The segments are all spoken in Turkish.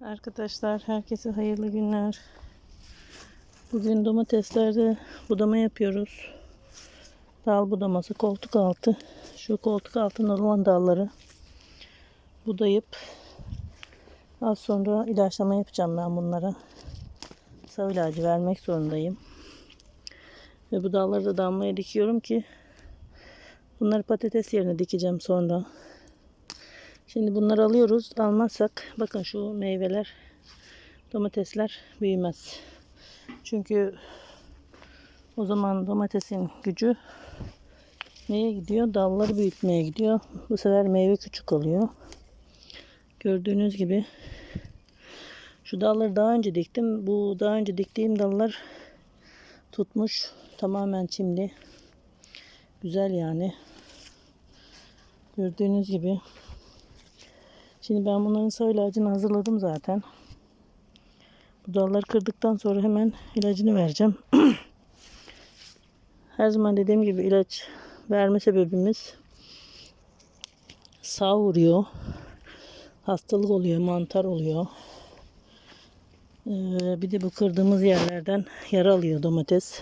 Arkadaşlar herkese hayırlı günler. Bugün domateslerde budama yapıyoruz. Dal budaması koltuk altı. Şu koltuk altında olan dalları budayıp az sonra ilaçlama yapacağım ben bunlara. Sav ilacı vermek zorundayım. Ve bu dalları da damlaya dikiyorum ki bunları patates yerine dikeceğim sonra. Şimdi bunları alıyoruz. Almazsak bakın şu meyveler domatesler büyümez. Çünkü o zaman domatesin gücü neye gidiyor? Dalları büyütmeye gidiyor. Bu sefer meyve küçük oluyor. Gördüğünüz gibi şu dalları daha önce diktim. Bu daha önce diktiğim dallar tutmuş. Tamamen çimli. Güzel yani. Gördüğünüz gibi Şimdi ben bunların sağ ilacını hazırladım zaten. Bu dalları kırdıktan sonra hemen ilacını vereceğim. Her zaman dediğim gibi ilaç verme sebebimiz sağ vuruyor. Hastalık oluyor, mantar oluyor. Ee, bir de bu kırdığımız yerlerden yara alıyor domates.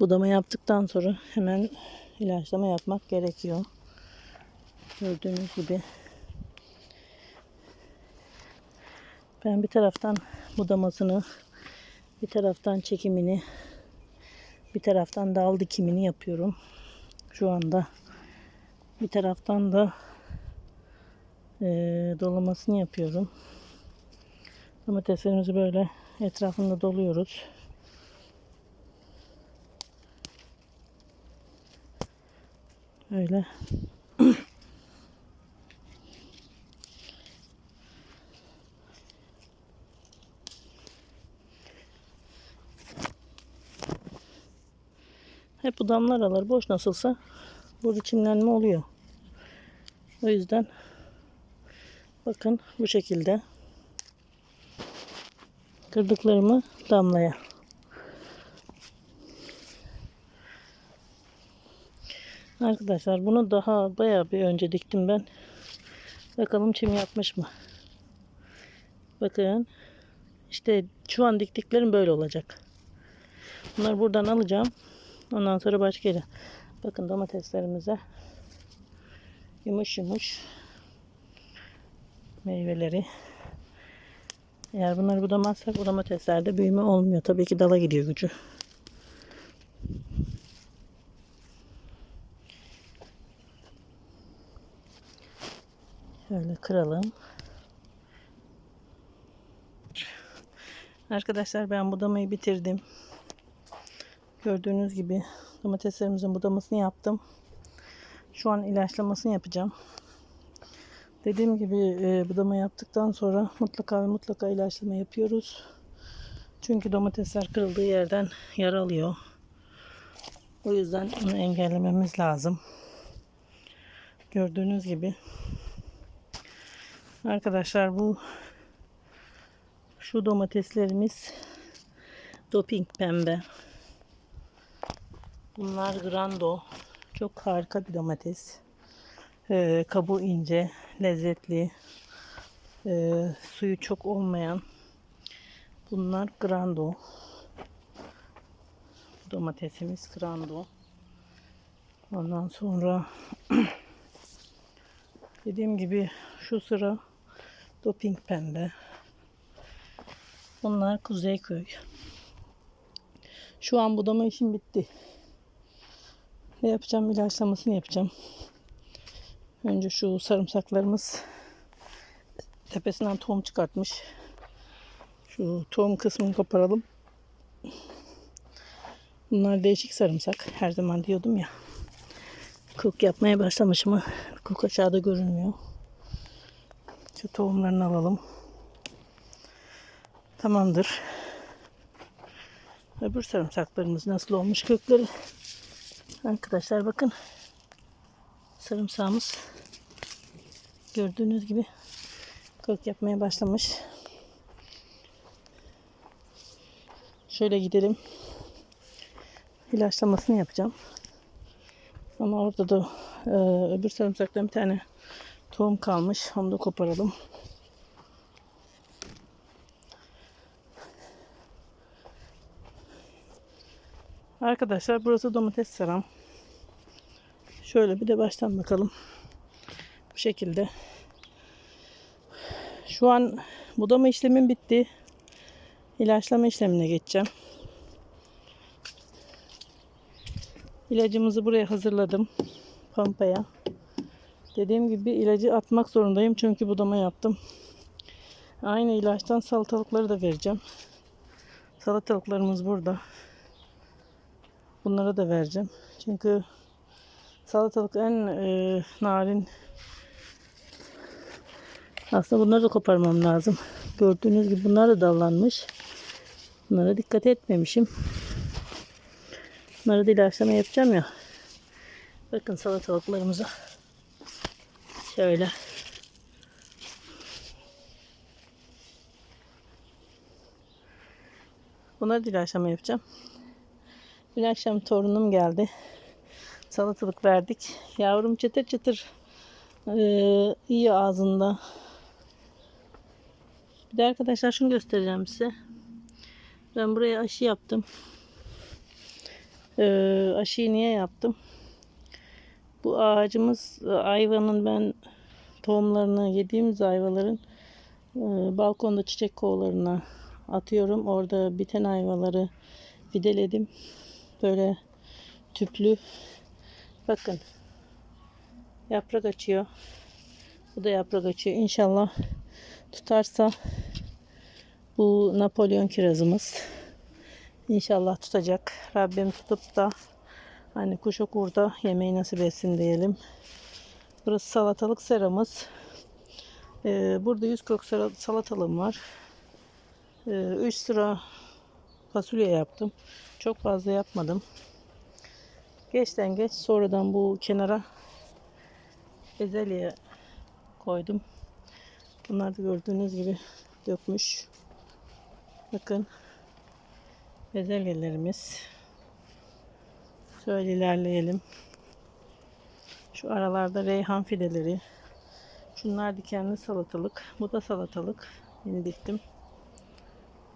Budama yaptıktan sonra hemen ilaçlama yapmak gerekiyor. Gördüğünüz gibi Ben bir taraftan budamasını, bir taraftan çekimini, bir taraftan dal dikimini yapıyorum. Şu anda bir taraftan da e, dolamasını yapıyorum. Domateslerimizi böyle etrafında doluyoruz. Öyle. Hep bu damlar araları boş nasılsa burada çimlenme oluyor. O yüzden bakın bu şekilde kırdıklarımı damlaya. Arkadaşlar bunu daha bayağı bir önce diktim ben. Bakalım çim yapmış mı? Bakın işte şu an diktiklerim böyle olacak. Bunları buradan alacağım. Ondan sonra başka yere. Bakın domateslerimize yumuş yumuş meyveleri. Eğer bunları budamazsak bu domateslerde büyüme olmuyor. Tabii ki dala gidiyor gücü. Şöyle kıralım. Arkadaşlar ben budamayı bitirdim. Gördüğünüz gibi domateslerimizin budamasını yaptım. Şu an ilaçlamasını yapacağım. Dediğim gibi e, budama yaptıktan sonra mutlaka ve mutlaka ilaçlama yapıyoruz. Çünkü domatesler kırıldığı yerden yara alıyor. O yüzden onu engellememiz lazım. Gördüğünüz gibi. Arkadaşlar bu şu domateslerimiz doping pembe. Bunlar grando. Çok harika bir domates. Ee, kabuğu ince, lezzetli. Ee, suyu çok olmayan. Bunlar grando. Domatesimiz grando. Ondan sonra dediğim gibi şu sıra doping pembe. Bunlar Kuzeyköy. Şu an budama işim bitti. Ne yapacağım? İlaçlamasını yapacağım. Önce şu sarımsaklarımız tepesinden tohum çıkartmış. Şu tohum kısmını koparalım. Bunlar değişik sarımsak. Her zaman diyordum ya. Kuk yapmaya başlamış mı? Kuk aşağıda görünmüyor. Şu tohumlarını alalım. Tamamdır. Öbür sarımsaklarımız nasıl olmuş kökleri? Arkadaşlar bakın. Sarımsağımız gördüğünüz gibi kök yapmaya başlamış. Şöyle gidelim. İlaçlamasını yapacağım. Ama orada da e, öbür sarımsaktan bir tane tohum kalmış. Onu da koparalım. Arkadaşlar burası domates seram. Şöyle bir de baştan bakalım. Bu şekilde. Şu an budama işlemim bitti. İlaçlama işlemine geçeceğim. İlacımızı buraya hazırladım. Pampaya. Dediğim gibi ilacı atmak zorundayım çünkü budama yaptım. Aynı ilaçtan salatalıkları da vereceğim. Salatalıklarımız burada. Bunlara da vereceğim. Çünkü salatalık en e, narin. Aslında bunları da koparmam lazım. Gördüğünüz gibi bunlar da dallanmış. Bunlara dikkat etmemişim. Bunları da ilaçlama yapacağım ya. Bakın salatalıklarımıza. Şöyle. Bunları da ilaçlama yapacağım. Dün akşam torunum geldi. Salatalık verdik. Yavrum çıtır çıtır ee, iyi ağzında. Bir de arkadaşlar şunu göstereceğim size. Ben buraya aşı yaptım. Ee, aşıyı niye yaptım? Bu ağacımız ayvanın ben tohumlarını yediğimiz ayvaların e, balkonda çiçek kovalarına atıyorum. Orada biten ayvaları videledim. Böyle tüplü. Bakın. Yaprak açıyor. Bu da yaprak açıyor. İnşallah tutarsa bu Napolyon kirazımız. İnşallah tutacak. Rabbim tutup da hani kuş okurda yemeği nasip etsin diyelim. Burası salatalık seramız. Ee, burada 100 kök sala- salatalığım var. 3 sıra fasulye yaptım. Çok fazla yapmadım. Geçten geç sonradan bu kenara bezelye koydum. Bunlar da gördüğünüz gibi dökmüş. Bakın bezelyelerimiz. Şöyle ilerleyelim. Şu aralarda reyhan fideleri. Şunlar dikenli salatalık. Bu da salatalık. Yeni diktim.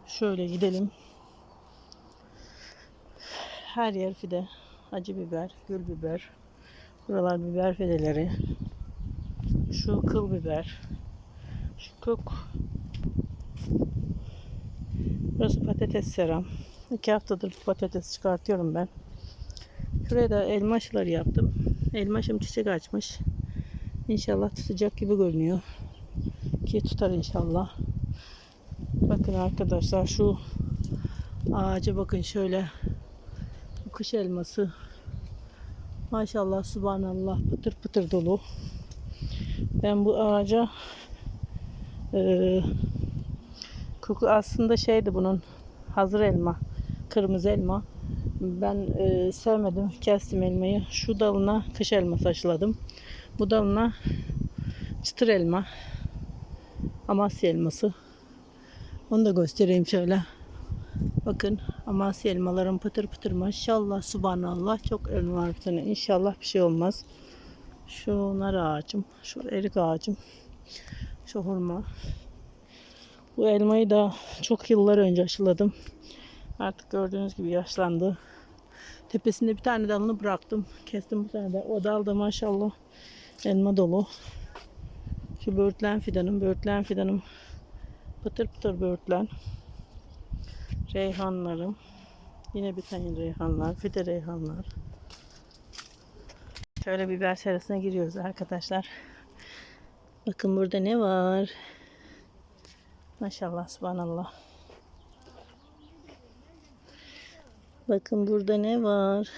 Şöyle gidelim. Her yer fide. Acı biber, gül biber. Buralar biber fideleri. Şu kıl biber. Şu kök. Burası patates seram. İki haftadır patates çıkartıyorum ben. Şuraya da elma aşıları yaptım. Elma aşım çiçek açmış. İnşallah tutacak gibi görünüyor. Ki tutar inşallah. Bakın arkadaşlar şu ağaca bakın şöyle. Kış elması. Maşallah subhanallah pıtır pıtır dolu. Ben bu ağaca eee koku aslında şeydi bunun hazır elma. Kırmızı elma. Ben eee, sevmedim. Kestim elmayı. Şu dalına kış elması aşıladım. Bu dalına çıtır elma. Amasya elması. Onu da göstereyim şöyle. Bakın Amasya elmalarım pıtır pıtır maşallah subhanallah çok elma var bir tane. İnşallah bir şey olmaz. Şu ağacım, şu erik ağacım, şu hurma. Bu elmayı da çok yıllar önce aşıladım. Artık gördüğünüz gibi yaşlandı. Tepesinde bir tane dalını bıraktım. Kestim bu sene de. O dal da maşallah elma dolu. Şu böğürtlen fidanım, böğürtlen fidanım. Pıtır pıtır böğürtlen. Reyhanlarım. Yine bir tane reyhanlar. Fide reyhanlar. Şöyle biber serasına giriyoruz arkadaşlar. Bakın burada ne var. Maşallah subhanallah. Bakın burada ne var.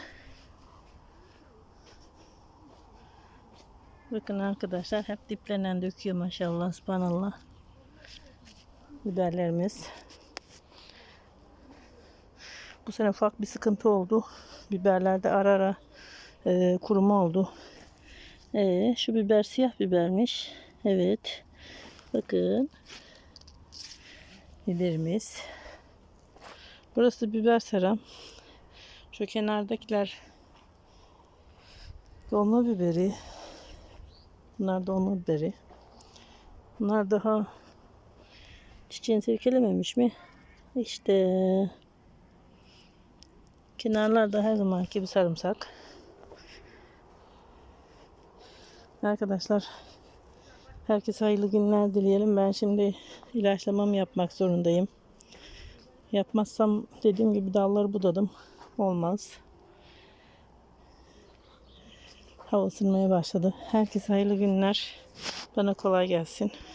Bakın arkadaşlar hep diplerinden döküyor maşallah subhanallah. Biberlerimiz. Bu sene ufak bir sıkıntı oldu. Biberlerde ara ara e, kuruma oldu. E, şu biber siyah bibermiş. Evet. Bakın. Biberimiz. Burası biber seram. Şu kenardakiler dolma biberi. Bunlar dolma biberi. Bunlar daha çiçeğini silkelememiş mi? İşte Kenarlarda her zamanki gibi sarımsak. Arkadaşlar herkese hayırlı günler dileyelim. Ben şimdi ilaçlamamı yapmak zorundayım. Yapmazsam dediğim gibi dalları budadım. Olmaz. Hava ısınmaya başladı. Herkese hayırlı günler. Bana kolay gelsin.